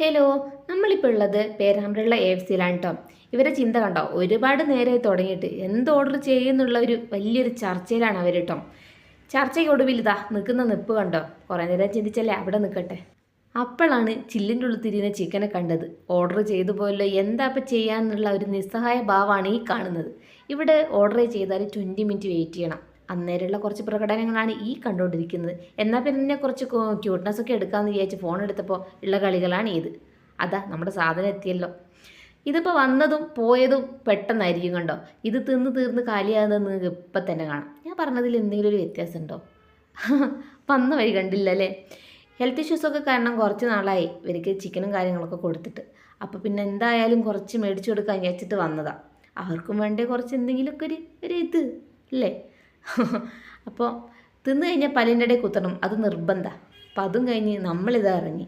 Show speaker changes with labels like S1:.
S1: Hello നമ്മളിപ്പോൾ ഉള്ളത് പേരാമ്പ്രയുള്ള A F സിയിലാണ് കേട്ടോ ഇവരെ ചിന്ത കണ്ടോ? ഒരുപാട് നേരമായി തുടങ്ങിയിട്ട് എന്ത് ഓർഡർ ചെയ്യുന്നുള്ള ഒരു വലിയൊരു ചർച്ചയിലാണ് അവർ കേട്ടോ ചർച്ചയ്ക്ക് ഒടുവിൽ ഇതാ നിൽക്കുന്ന നിപ്പ് കണ്ടോ? കുറേ നേരം ചിന്തിച്ചല്ലേ അവിടെ നിൽക്കട്ടെ. അപ്പോഴാണ് ചില്ലിന്റെ ഉള്ളിൽ തിരിയുന്ന ചിക്കനെ കണ്ടത്. ഓർഡർ ചെയ്തു പോലെ എന്താ ഇപ്പം ചെയ്യാന്നുള്ള ഒരു നിസ്സഹായ ഭാവമാണ് ഈ കാണുന്നത്. ഇവിടെ ഓർഡർ ചെയ്താൽ ട്വന്റി മിനിറ്റ് വെയിറ്റ് ചെയ്യണം. അന്നേരമുള്ള കുറച്ച് പ്രകടനങ്ങളാണ് ഈ കണ്ടുകൊണ്ടിരിക്കുന്നത്. എന്നാൽ പിന്നെ കുറച്ച് ക്യൂട്ട്നെസ് ഒക്കെ എടുക്കാമെന്ന് വിചാരിച്ച് ഫോൺ എടുത്തപ്പോൾ ഉള്ള കളികളാണ് ഇത്. അതാ നമ്മുടെ സാധനം എത്തിയല്ലോ. ഇതിപ്പോൾ വന്നതും പോയതും പെട്ടെന്നായിരിക്കും കണ്ടോ? ഇത് തിന്ന് തീർന്ന് കാലിയാകുന്നത് നിങ്ങൾക്ക് ഇപ്പം തന്നെ കാണാം. ഞാൻ പറഞ്ഞതിൽ എന്തെങ്കിലും ഒരു വ്യത്യാസം ഉണ്ടോ വന്ന വഴി കണ്ടില്ല അല്ലേ? ഹെൽത്ത് ഇഷ്യൂസൊക്കെ കാരണം കുറച്ച് നാളായി ഇവർക്ക് ചിക്കനും കാര്യങ്ങളൊക്കെ കൊടുത്തിട്ട്. അപ്പോൾ പിന്നെ എന്തായാലും കുറച്ച് മേടിച്ചു കൊടുക്കാൻ വിചാരിച്ചിട്ട് വന്നതാണ് അവർക്കും വേണ്ടേ കുറച്ച് എന്തെങ്കിലുമൊക്കെ ഒരു ഒരു ഇത് അല്ലേ? അപ്പോൾ തിന്നു കഴിഞ്ഞാൽ പല്ലിന്റെ ഇടയിൽ കുത്തണം. അത് നിർബന്ധമാണ് അപ്പം അതും കഴിഞ്ഞ് നമ്മളിതാ ഇറങ്ങി.